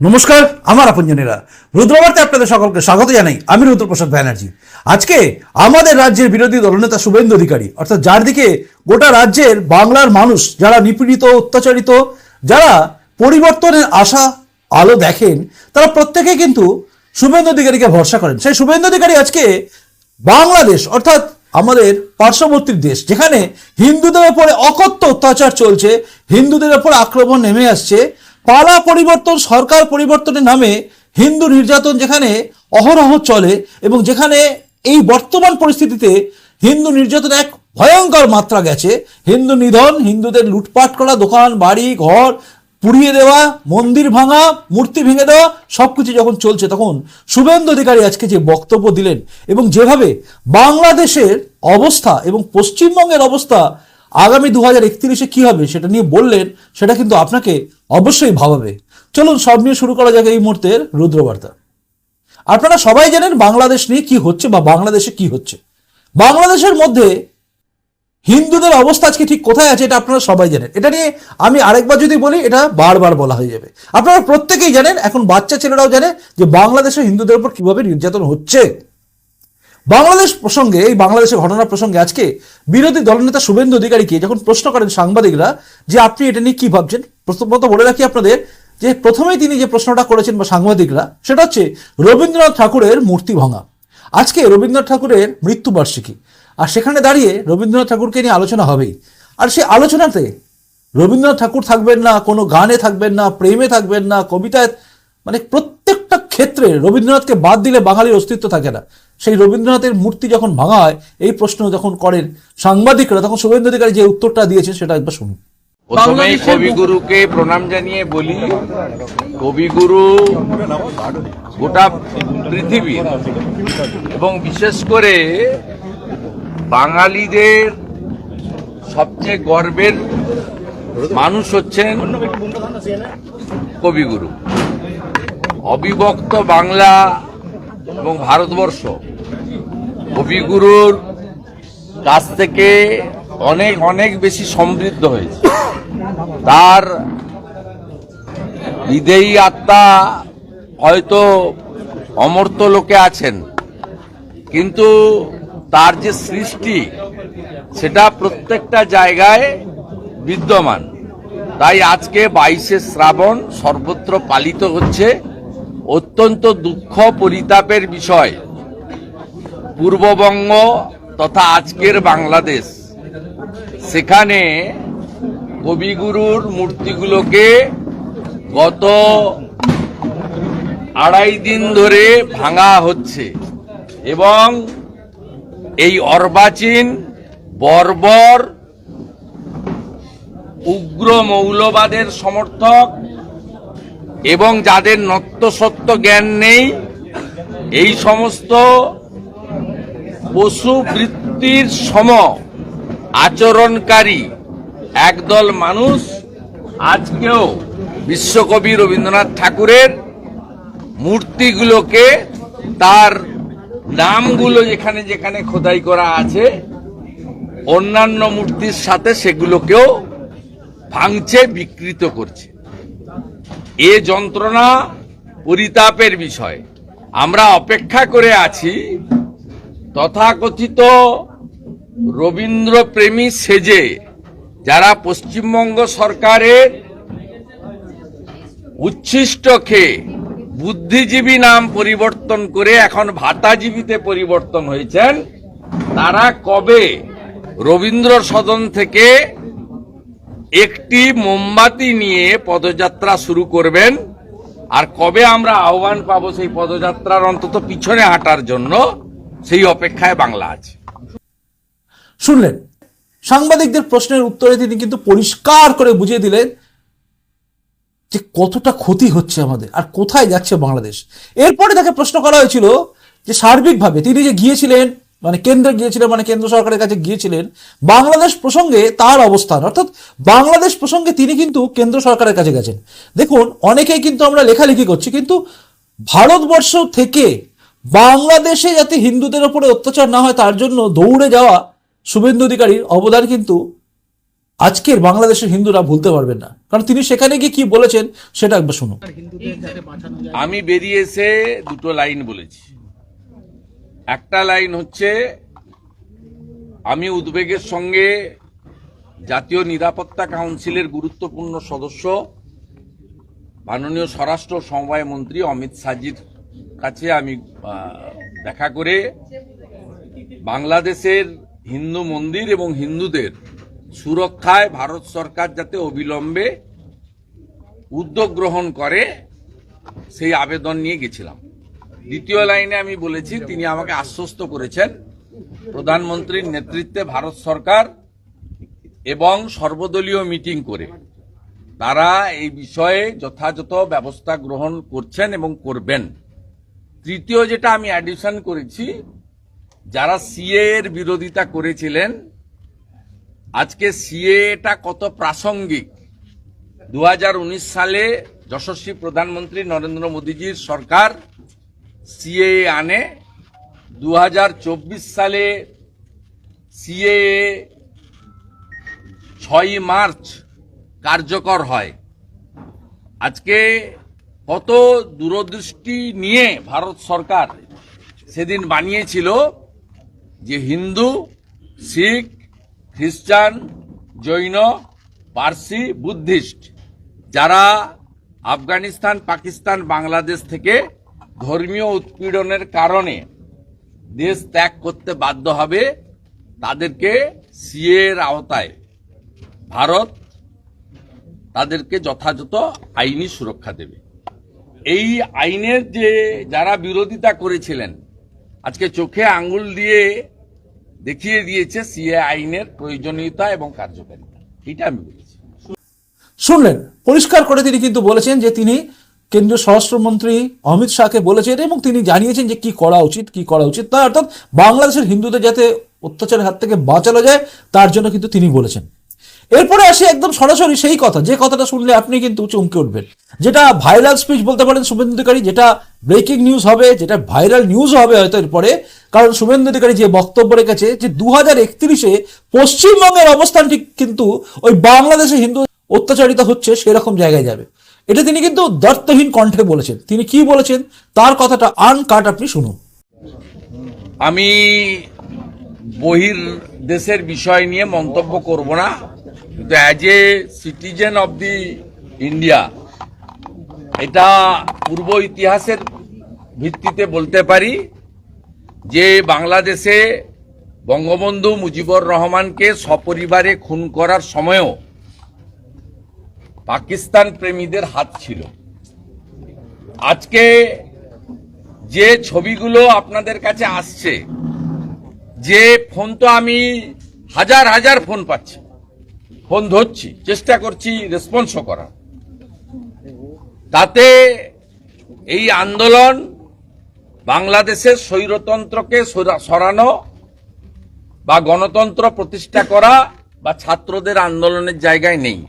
নমস্কার, আমার আপনজনেরা রুদ্রবার্তে আপনাদের সকলকে স্বাগত জানাই। আমি রুদ্রপ্রসাদ ব্যানার্জি। আজকে আমাদের রাজ্যের বিরোধী দলনেতা শুভেন্দু অধিকারী, অর্থাৎ যার দিকে গোটা রাজ্যের বাংলার মানুষ যারা নিপীড়িত, অত্যাচারিত, যারা পরিবর্তনের আশা, আলো দেখেন, তারা প্রত্যেকে কিন্তু শুভেন্দু অধিকারীকে ভরসা করেন। সেই শুভেন্দু অধিকারী আজকে বাংলাদেশ, অর্থাৎ আমাদের পার্শ্ববর্তী দেশ, যেখানে হিন্দুদের উপরে অকথ্য অত্যাচার চলছে, হিন্দুদের উপর আক্রমণ নেমে আসছে পালা পরিবর্তন, সরকার পরিবর্তনের নামে হিন্দু নির্যাতন যেখানে অহরহ চলে এবং যেখানে এই বর্তমান পরিস্থিতিতে হিন্দু নির্যাতন এক ভয়ঙ্কর মাত্রা গেছে। হিন্দু নিধন, হিন্দুদের লুটপাট করা, দোকান, বাড়ি, ঘর পুড়িয়ে দেওয়া, মন্দির ভাঙা, মূর্তি ভেঙে দেওয়া, সবকিছু যখন চলছে তখন শুভেন্দু অধিকারী আজকে যে বক্তব্য দিলেন এবং যেভাবে বাংলাদেশের অবস্থা এবং পশ্চিমবঙ্গের অবস্থা আগামী দু হাজার একত্রিশে কী হবে সেটা নিয়ে বললেন, সেটা কিন্তু আপনাকে অবশ্যই ভাবাবে। চলুন, সব নিয়ে শুরু করা যাক এই মুহূর্তের রুদ্রবার্তা। আপনারা সবাই জানেন বাংলাদেশ নিয়ে কি হচ্ছে বা বাংলাদেশে কি হচ্ছে। বাংলাদেশের মধ্যে হিন্দুদের অবস্থা আজকে ঠিক কোথায় আছে এটা আপনারা সবাই জানেন। এটা নিয়ে আমি আরেকবার যদি বলি, এটা বারবার বলা হয়ে যাবে। আপনারা প্রত্যেকেই জানেন, এখন বাচ্চা ছেলেরাও জানে যে বাংলাদেশে হিন্দুদের উপর কীভাবে নির্যাতন হচ্ছে। বাংলাদেশ প্রসঙ্গে, এই বাংলাদেশের ঘটনা প্রসঙ্গে আজকে বিরোধী দলনেতা শুভেন্দু অধিকারীকে যখন প্রশ্ন করেন সাংবাদিকরা যে আপনি এটা নিয়ে কি ভাবছেন প্রথমত বলে রাখি আপনাদের যে প্রথমেই তিনি যে প্রশ্নটা করেছেন বা সাংবাদিকরা, সেটা হচ্ছে রবীন্দ্রনাথ ঠাকুরের মূর্তি ভাঙা। আজকে রবীন্দ্রনাথ ঠাকুরের মৃত্যুবার্ষিকী, আর সেখানে দাঁড়িয়ে রবীন্দ্রনাথ ঠাকুরকে নিয়ে আলোচনা হবেই। আর সেই আলোচনাতে রবীন্দ্রনাথ ঠাকুর থাকবেন না, কোনো গানে থাকবেন না, প্রেমে থাকবেন না, কবিতায় মানে প্রত্যেকটা ক্ষেত্রে রবীন্দ্রনাথকে বাদ দিলে বাঙালির অস্তিত্ব থাকে না। সেই রবীন্দ্রনাথের মূর্তি যখন ভাঙা হয় এই প্রশ্ন যখন করেন সাংবাদিকরা তখন শুভেন্দু অধিকারী যে উত্তরটা দিয়েছেন সেটা একবার শুনুন। কবিগুরুকে প্রণাম জানিয়ে বলি কবিগুরু গোটা পৃথিবীর এবং বিশেষ করে বাঙালিদের সবচেয়ে গর্বের মানুষ হচ্ছেন কবিগুরু। অবিভক্ত বাংলা এবং ভারতবর্ষ। কবিগুরুর কাছ থেকে অনেক অনেক বেশি সমৃদ্ধ হয়েছে। তার বিদেয়ী আত্মা হয়তো অমর্ত লোকে আছেন, কিন্তু তার যে সৃষ্টি, সেটা প্রত্যেকটা জায়গায় বিদ্যমান। তাই আজকে বাইশে শ্রাবণ সর্বত্র পালিত হচ্ছে। অত্যন্ত দুঃখ পরিতাপের বিষয়। পূর্ববঙ্গ তথা আজকের বাংলাদেশ। সেখানে কবিগুরুর মূর্তিগুলোকে গত আড়াই দিন ধরে ভাঙা হচ্ছে এবং এই অর্বাচীন বর্বর উগ্র মৌলবাদের সমর্থক এবং যাদের নত্যসত্য জ্ঞান নেই, এই সমস্ত পশু বৃত্তির সম আচরণকারী একদল মানুষ আজকেও বিশ্বকবি রবীন্দ্রনাথ ঠাকুরের মূর্তিগুলোকে তার নামগুলো যেখানে যেখানে খোদাই করা আছে, অন্যান্য মূর্তির সাথে সেগুলোকেও ভাঙছে বিকৃত করছে। এ যন্ত্রণা পরিতাপের বিষয়। আমরা অপেক্ষা করে আছি, তথাকথিত রবীন্দ্র প্রেমী সেজে, যারা পশ্চিমবঙ্গ সরকারের উচ্ছিষ্ট খেয়ে বুদ্ধিজীবী নাম পরিবর্তন করে এখন ভাতাজীবীতে পরিবর্তন হয়েছেন, তারা কবে রবীন্দ্র সদন থেকে একটি মোমবাতি নিয়ে পদযাত্রা শুরু করবেন। আর কবে আমরা আহ্বান পাবো সেই পদযাত্রার অন্তত পিছনে হাঁটার জন্য, সেই অপেক্ষায় বাংলা আছে। শুনলেন? সাংবাদিকদের প্রশ্নের উত্তরে তিনি কিন্তু পরিষ্কার করে বুঝিয়ে দিলেন যে কতটা ক্ষতি হচ্ছে আমাদের আর কোথায় যাচ্ছে বাংলাদেশ। এরপরে তাকে প্রশ্ন করা হয়েছিল যে সার্বিকভাবে তিনি যে গিয়েছিলেন মানে কেন্দ্রে গিয়েছিলেন মানে কেন্দ্র সরকারের কাছে গিয়েছিলেন বাংলাদেশ প্রসঙ্গে তার অবস্থান অর্থাৎ বাংলাদেশ প্রসঙ্গে তিনি কিন্তু কেন্দ্র সরকারের কাছে গেছেন। দেখুন অনেকেই কিন্তু আমরা লেখালেখি করছি কিন্তু ভারতবর্ষ থেকে বাংলাদেশে যাতে হিন্দুদের ওপরে অত্যাচার না হয় তার জন্য দৌড়ে যাওয়া শুভেন্দু অধিকারীর অবদান কিন্তু আজকের বাংলাদেশের হিন্দুরা ভুলতে পারবেন না। কারণ তিনি সেখানে গিয়ে কি বলেছেন সেটা একবার শুনুন। আমি বেরিয়ে এসে দুটো লাইন বলেছি। একটা লাইন হচ্ছে, আমি উদ্বেগের সঙ্গে জাতীয় নিরাপত্তা কাউন্সিলের গুরুত্বপূর্ণ সদস্য, মাননীয় স্বরাষ্ট্র সমবায় মন্ত্রী অমিত শাহজির কাছে আমি দেখা করে বাংলাদেশের হিন্দু মন্দির এবং হিন্দুদের সুরক্ষায় ভারত সরকার যাতে অবিলম্বে উদ্যোগ গ্রহণ করে, সেই আবেদন নিয়ে গেছিলাম। দ্বিতীয় লাইনে আমি বলেছি, তিনি আমাকে আশ্বস্ত করেছেন, প্রধানমন্ত্রীর নেতৃত্বে ভারত সরকার এবং সর্বদলীয় মিটিং করে। তারা এই বিষয়ে যথাযথ ব্যবস্থা গ্রহণ করছেন এবং করবেন। তৃতীয় যেটা আমি অ্যাডিশন করেছি, যারা সিএ এর বিরোধিতা করেছিলেন, আজকে সিএটা কত প্রাসঙ্গিক। দু হাজার উনিশ সালে যশস্বী প্রধানমন্ত্রী নরেন্দ্র মোদীজির সরকার সিএ আনে দু হাজার চব্বিশ সালে সিএ ছয়ই মার্চ কার্যকর হয়। আজকে কত দূরদৃষ্টি নিয়ে ভারত সরকার সেদিন বানিয়েছিল যে হিন্দু, শিখ, খ্রিস্টান, জৈন, পার্সি, বুদ্ধিস্ট যারা আফগানিস্তান, পাকিস্তান, বাংলাদেশ থেকে ধর্মীয় উৎপীড়নের কারণে দেশ ত্যাগ করতে বাধ্য হবে তাদেরকে সিএ এর আওতায়। ভারত তাদেরকে যথাযথ আইনি সুরক্ষা দেবে। এই আইনের যে যারা বিরোধিতা করেছিলেন, আজকে চোখে আঙ্গুল দিয়ে দেখিয়ে দিয়েছে সিএ আইনের প্রয়োজনীয়তা এবং কার্যকারিতা। এটা আমি বলেছি। শুনলেন, পরিষ্কার করে তিনি কিন্তু বলেছেন যে তিনি কেন্দ্রীয় স্বরাষ্ট্রমন্ত্রী অমিত শাহকে বলেছেন এবং তিনি জানিয়েছেন যে কি করা উচিত, কি করা উচিত তা অর্থাৎ বাংলাদেশের হিন্দুদের যাতে অত্যাচারের হাত থেকে বাঁচানো যায়, তার জন্য কিন্তু তিনি বলেছেন। এরপরে আসি একদম সরাসরি সেই কথা, যে কথাটা শুনলে আপনি কিন্তু চমকে উঠবেন। যেটা ভাইরাল স্পিচ বলতে পারেন শুভেন্দু অধিকারী, যেটা ব্রেকিং নিউজ হবে, যেটা ভাইরাল নিউজ হবে হয়তো এরপরে, কারণ শুভেন্দু অধিকারী যে বক্তব্য রেখেছে যে দু হাজার একত্রিশে পশ্চিমবঙ্গের অবস্থানটি কিন্তু ওই বাংলাদেশে হিন্দু অত্যাচারিত হচ্ছে সেরকম জায়গায় যাবে। এটা তিনি কিন্তু দর্থহীন কণ্ঠে বলেছেন। তিনি কি বলেছেন? তার কথাটা আনকাট আপনি শুনুন। আমি বহির দেশের বিষয় নিয়ে মন্তব্য করব না। কিন্তু as a citizen of the India এটা পূর্ব ইতিহাসের ভিত্তিতে বলতে পারি যে বাংলাদেশে বঙ্গবন্ধু মুজিবুর রহমানকে সপরিবারে খুন করার সময়ও পাকিস্তান প্রেমীদের হাত ছিল। আজকে যে ছবিগুলো আপনাদের কাছে আসছে, যে ফোন তো আমি হাজার হাজার ফোন পাচ্ছি, ফোন ধরছি, চেষ্টা করছি রেসপন্সও করার। তাতে এই আন্দোলন বাংলাদেশের স্বৈরতন্ত্রকে সরা- সরানো বা গণতন্ত্র প্রতিষ্ঠা করা বা ছাত্রদের আন্দোলনের জায়গায় নেই।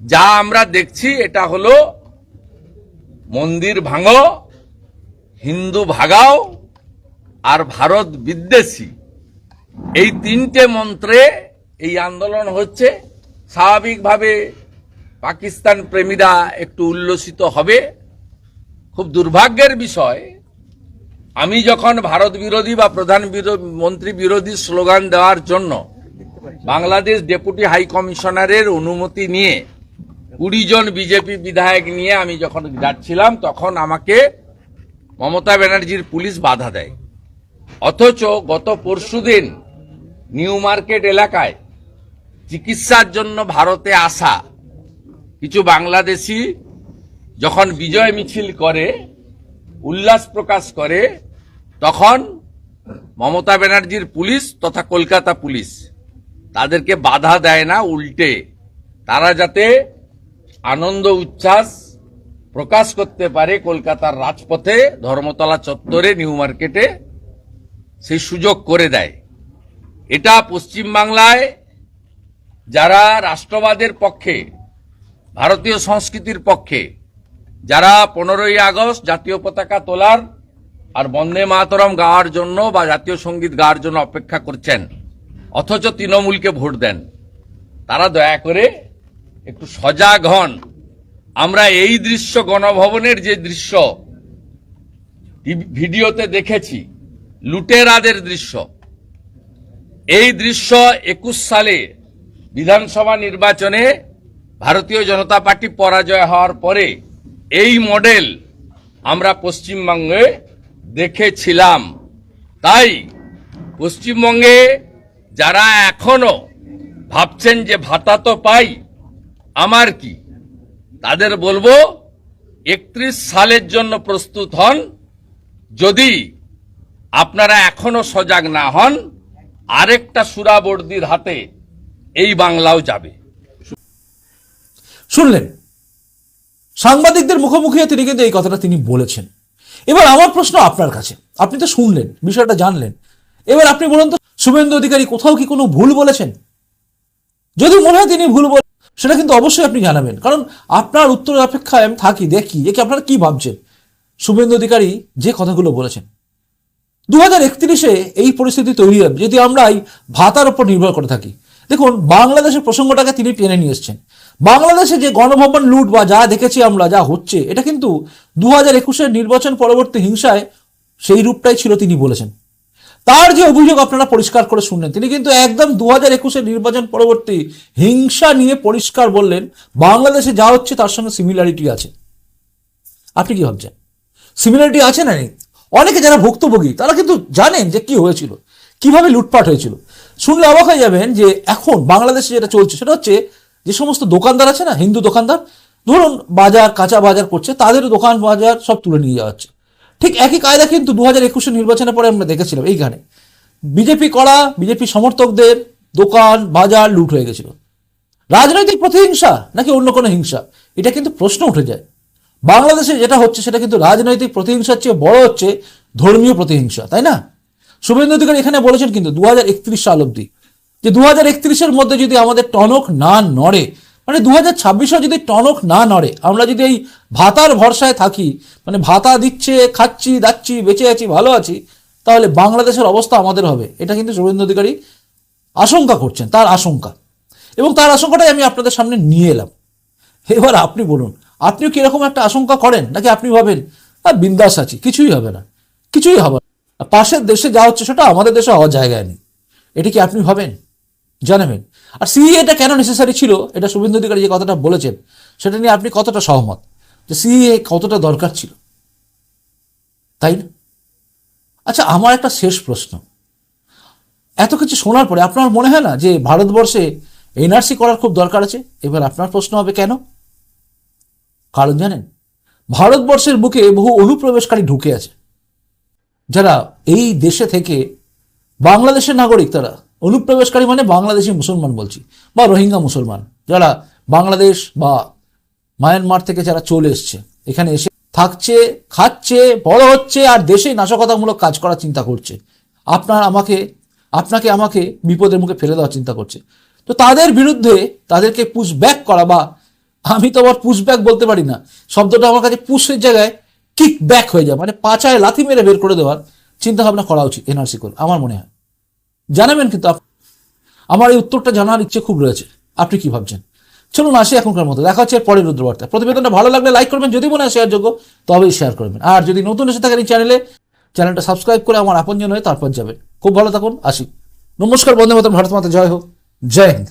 যা আমরা দেখছি, এটা হলো মন্দির ভাঙো, হিন্দু ভাগাও, আর ভারত বিদ্বেষী। এই তিনটে মন্ত্রে এই আন্দোলন হচ্ছে। স্বাভাবিকভাবে পাকিস্তান প্রেমীরা একটু উল্লসিত হবে। খুব দুর্ভাগ্যের বিষয়, আমি যখন ভারত বিরোধী বা প্রধান মন্ত্রী বিরোধী স্লোগান দেওয়ার জন্য বাংলাদেশ ডেপুটি হাই কমিশনারের অনুমতি নিয়ে কুড়ি জন বিজেপি বিধায়ক নিয়ে আমি যখন যাচ্ছিলাম, তখন আমাকে মমতা ব্যানার্জির পুলিশ বাধা দেয়। অথচ গত পরশুদিন নিউ মার্কেট এলাকায় চিকিৎসার জন্য ভারতে আসা কিছু বাংলাদেশি যখন বিজয় মিছিল করে, উল্লাস প্রকাশ করে, তখন মমতা ব্যানার্জির পুলিশ তথা কলকাতা পুলিশ তাদেরকে বাধা দেয় না, উল্টে। তারা যাতে আনন্দ উচ্ছ্বাস প্রকাশ করতে পারে কলকাতার রাজপথে ধর্মতলা চত্বরে নিউ মার্কেটে সেই সুযোগ করে দেয়। এটা পশ্চিমবাংলায় যারা রাষ্ট্রবাদের পক্ষে, ভারতীয় সংস্কৃতির পক্ষে, যারা পনেরোই আগস্ট জাতীয় পতাকা তোলার আর বন্দে মাতরম গাওয়ার জন্য বা জাতীয় সংগীত গাওয়ার জন্য অপেক্ষা করছেন, অথচ তৃণমূলকে ভোট দেন। তারা দয়া করে একটু সজাগ হন। আমরা এই দৃশ্য গণভবনের যে দৃশ্য ভিডিওতে দেখেছি, লুটেরাদের দৃশ্য। এই দৃশ্য একুশ সালে বিধানসভা নির্বাচনে ভারতীয় জনতা পার্টি পরাজয় হওয়ার পরে এই মডেল আমরা পশ্চিমবঙ্গে দেখেছিলাম। তাই পশ্চিমবঙ্গে যারা এখনও ভাবছেন যে ভাতা তো পাই আমার কি? তাদের বলব, একত্রিশ সালের জন্য প্রস্তুত হন। যদি আপনারা এখনও সজাগ না হন, আরেকটা সুরাবর্দির হাতে এই বাংলাও যাবে। শুনলেন? সাংবাদিকদের মুখোমুখি তিনি কিন্তু এই কথাটা তিনি বলেছেন। এবার আমার প্রশ্ন আপনার কাছে। আপনি তো শুনলেন, বিষয়টা জানলেন। এবার আপনি বলুন তো, শুভেন্দু অধিকারী কোথাও কি কোনো ভুল বলেছেন? যদি মনে হয় তিনি ভুল সেটা কিন্তু অবশ্যই আপনি জানাবেন। কারণ আপনার উত্তরের অপেক্ষায় আমি থাকি, দেখি যে কি আপনারা কি ভাবছেন? শুভেন্দু অধিকারী যে কথাগুলো বলেছেন। দু হাজার একত্রিশে এই পরিস্থিতি তৈরি হবে যদি আমরা এই ভাতার উপর নির্ভর করে থাকি। দেখুন, বাংলাদেশের প্রসঙ্গটাকে তিনি টেনে নিয়ে এসছেন। বাংলাদেশে যে গণভবন লুট বা যা দেখেছি আমরা, যা হচ্ছে, এটা কিন্তু দু হাজার একুশের নির্বাচন পরবর্তী হিংসায় সেই রূপটাই ছিল তিনি বলেছেন। তার যে অভিযোগ আপনারা পরিষ্কার করে শুনলেন, তিনি কিন্তু একদম দু হাজার একুশের নির্বাচন পরবর্তী হিংসা নিয়ে পরিষ্কার বললেন, বাংলাদেশে যা হচ্ছে তার সঙ্গে সিমিলারিটি আছে। আপনি কি ভাবছেন? সিমিলারিটি আছে না নেই? অনেকে যারা ভুক্তভোগী, তারা কিন্তু জানেন যে কি হয়েছিল, কীভাবে লুটপাট হয়েছিল। শুনলে অবাক হয়ে যাবেন যে এখন বাংলাদেশে যেটা চলছে, সেটা হচ্ছে যে সমস্ত দোকানদার আছে না, হিন্দু দোকানদার, ধরুন বাজার, কাঁচা বাজার করছে তাদের দোকান, বাজার সব তুলে নিয়ে যাওয়া হচ্ছে। ঠিক একই কায়দা কিন্তু দু হাজার একুশের নির্বাচনের পরে আমরা দেখেছিলাম এইখানে বিজেপি করা বিজেপি সমর্থকদের দোকান, বাজার লুট হয়ে গেছিল। রাজনৈতিক প্রতিহিংসা নাকি অন্য কোনো হিংসা? এটা কিন্তু প্রশ্ন উঠে যায়। বাংলাদেশে যেটা হচ্ছে সেটা কিন্তু রাজনৈতিক প্রতিহিংসার চেয়ে বড় হচ্ছে ধর্মীয় প্রতিহিংসা, তাই না? শুভেন্দু অধিকারী এখানে বলেছেন কিন্তু দু হাজার একত্রিশ সাল অব্দি যে দু হাজার মধ্যে যদি আমাদের টনক না নড়ে মানে দু হাজার ছাব্বিশেও যদি টনক না নড়ে, আমরা যদি এই ভাতার ভরসায় থাকি মানে ভাতা দিচ্ছে, খাচ্ছি, দাচ্ছি, বেঁচে আছি, ভালো আছি, তাহলে বাংলাদেশের অবস্থা আমাদের হবে। এটা কিন্তু শুভেন্দু অধিকারী আশঙ্কা করছেন, তার আশঙ্কা। এবং তার আশঙ্কাটাই আমি আপনাদের সামনে নিয়ে এলাম। এবার আপনি বলুন, আপনিও কি এরকম একটা আশঙ্কা করেন? নাকি আপনি ভাবেন আর বিন্দাস আছি, কিছুই হবে না, কিছুই হবে না। পাশের দেশে যা হচ্ছে, সেটা আমাদের দেশে হওয়ার জায়গায় নেই। এটি কি আপনি ভাবেন? জানাবেন। আর সিএ এটা কেন নেসেসারি ছিল? এটা শুভেন্দু অধিকারী যে কথাটা বলেছেন, সেটা নিয়ে আপনি কতটা সহমত? যে সিএ কতটা দরকার ছিল? তাই না? আচ্ছা আমার একটা শেষ প্রশ্ন। এত কিছু শোনার পরে আপনার মনে হয় না যে ভারতবর্ষে এনআরসি করার খুব দরকার আছে? এবার আপনার প্রশ্ন হবে কেন? কারণ জানেন, ভারতবর্ষের বুকে বহু অনুপ্রবেশকারী ঢুকে আছে। যারা এই দেশে থেকে বাংলাদেশের নাগরিক তারা অনুপ্রবেশকারী মানে বাংলাদেশি মুসলমান বলছি, বা রোহিঙ্গা মুসলমান, যারা বাংলাদেশ বা মায়ানমার থেকে যারা চলে এসছে, এখানে এসে থাকছে, খাচ্ছে, বড় হচ্ছে, আর দেশে নাশকতামূলক কাজ করার চিন্তা করছে। আপনার আমাকে, আপনাকে আমাকে বিপদের মুখে ফেলে দেওয়ার চিন্তা করছে। তো তাদের বিরুদ্ধে তাদেরকে পুশ ব্যাক করা, বা আমি তো আবার পুশ ব্যাক বলতে পারি না, শব্দটা আমার কাছে পুশের জায়গায় কিক ব্যাক হয়ে যায় মানে পাচায় লাথি মেরে বের করে দেওয়ার চিন্তা ভাবনা করা উচিত এনআরসি করে আমার মনে হয়। জানাবেন কিন্তু আমার এই উত্তরটা জানার ইচ্ছে খুব রয়েছে। আপনি কি ভাবছেন? চলুন আসি এখনকার মতো। দেখা হচ্ছে পরের রুদ্রবার্তা। প্রতিবেদনটা ভালো লাগলে লাইক করবেন, যদি মনে হয় শেয়ার যোগ্য তবেই শেয়ার করবেন। আর যদি নতুন এসে থাকেন এই চ্যানেলে চ্যানেলটা সাবস্ক্রাইব করে আমার আপনজন হয়ে তারপর যাবেন। খুব ভালো থাকুন, আসি। নমস্কার বন্ধু মাতরম, ভারত মাতা, জয় হোক। জয় হিন্দ।